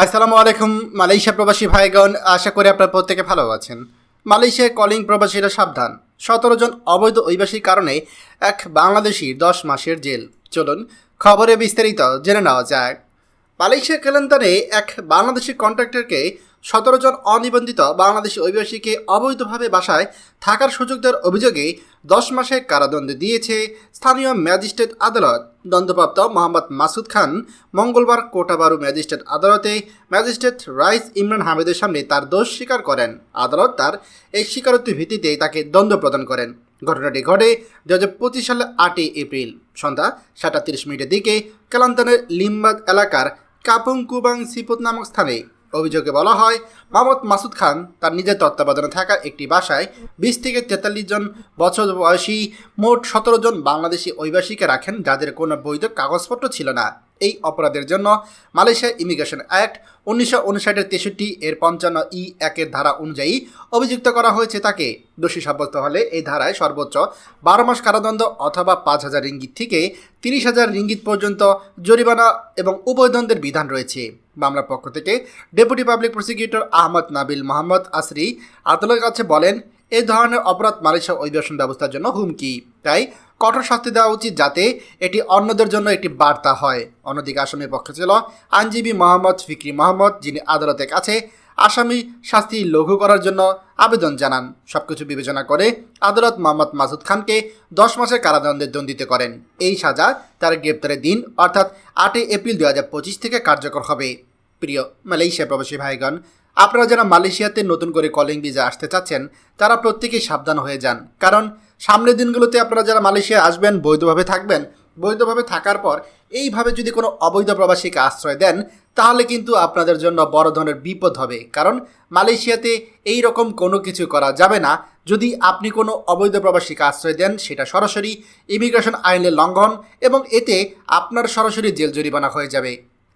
আসসালামু আলাইকুম, মালয়েশিয়া প্রবাসী ভাইগণ, আশা করি আপনারা প্রত্যেকে ভালো আছেন। মালয়েশিয়ায় কলিং প্রবাসীরা সাবধান। সতেরো জন অবৈধ অভিবাসীর কারণে এক বাংলাদেশি দশ মাসের জেল। চলুন খবরে বিস্তারিত জেনে নেওয়া যাক। মালয়েশিয়া কেলেন্দারে এক বাংলাদেশি কন্ট্রাক্টরকে সতেরো জন অনিবন্ধিত বাংলাদেশি অভিবাসীকে অবৈধভাবে বাসায় থাকার সুযোগ দেওয়ার অভিযোগে দশ মাসের কারাদণ্ড দিয়েছে স্থানীয় ম্যাজিস্ট্রেট আদালত। দণ্ডপ্রাপ্ত মোহাম্মদ মাসুদ খান মঙ্গলবার কোটাবারু ম্যাজিস্ট্রেট আদালতে ম্যাজিস্ট্রেট রাইস ইমরান হামিদের সামনে তার দোষ স্বীকার করেন। আদালত তার এই স্বীকারোক্তির ভিত্তিতে তাকে দণ্ড প্রদান করেন। ঘটনাটি ঘটে দু হাজার পঁচিশ সালের আটই এপ্রিল সন্ধ্যা সাতটা তিরিশ মিনিটের দিকে কালান্তানের লিম্বাদ এলাকার কাপুং কুবাং সিপুত নামক স্থানে। অভিযোগে বলা হয় মোহাম্মদ মাসুদ খান তার নিজের তত্ত্বাবধানে থাকা একটি বাসায় বিশ থেকে তেতাল্লিশ জন বছর বয়সী মোট সতেরো জন বাংলাদেশি অভিবাসীকে রাখেন যাদের কোনো বৈধ কাগজপত্র ছিল না। এই অপরাধের জন্য মালয়েশিয়া ইমিগ্রেশন অ্যাক্ট উনিশশো উনষাটের তেষট্টি এর পঞ্চান্ন ই একের ধারা অনুযায়ী অভিযুক্ত করা হয়েছে তাকে। দোষী সাব্যস্ত হলে এই ধারায় সর্বোচ্চ বারো মাস কারাদণ্ড অথবা পাঁচ হাজার রিঙ্গিত থেকে তিরিশ হাজার রিঙ্গিত পর্যন্ত জরিমানা এবং উভয়দণ্ডের বিধান রয়েছে। মামলার পক্ষ থেকে deputy public prosecutor Ahmad Nabil Mohammad Asri আদালতের কাছে বলেন এই ধরনের অপরাধ মালয়েশিয়া অভিবাসন ব্যবস্থার জন্য হুমকি। তাই কঠোর শাস্তি দেওয়া উচিত যাতে এটি অন্যদের জন্য একটি বার্তা হয়। অন্যদিকে আসামির পক্ষে ছিল আইনজীবী মোহাম্মদ ফিকরি মোহাম্মদ, যিনি আদালতের কাছে আসামি শাস্তি লঘু করার জন্য আবেদন জানান। সবকিছু বিবেচনা করে আদালত মোহাম্মদ মাসুদ খানকে দশ মাসের কারাদণ্ডে দণ্ডিত করেন। এই সাজা তার গ্রেপ্তারের দিন, অর্থাৎ আটই এপ্রিল দু থেকে কার্যকর হবে। প্রিয় মালয়েশিয়া প্রবাসী ভাইগণ আপনারা যারা মালয়েশিয়াতে নতুন করে কলিং ভিসা আসতে চাচ্ছেন, তারা প্রত্যেকেই সাবধান হয়ে যান। কারণ, সামনের দিনগুলোতে আপনারা যারা মালয়েশিয়া আসবেন, বৈধভাবে থাকবেন, বৈধভাবে থাকার পর এইভাবে যদি কোনো অবৈধ প্রবাসীকে আশ্রয় দেন, তাহলে কিন্তু আপনাদের জন্য বড় ধরনের বিপদ হবে। কারণ, মালয়েশিয়াতে এই রকম কোনো কিছু করা যাবে না। যদি আপনি কোনো অবৈধ প্রবাসীকে আশ্রয় দেন, সেটা সরাসরি ইমিগ্রেশন আইনের লঙ্ঘন এবং এতে আপনার সরাসরি জেল জরিমানা হয়ে যাবে।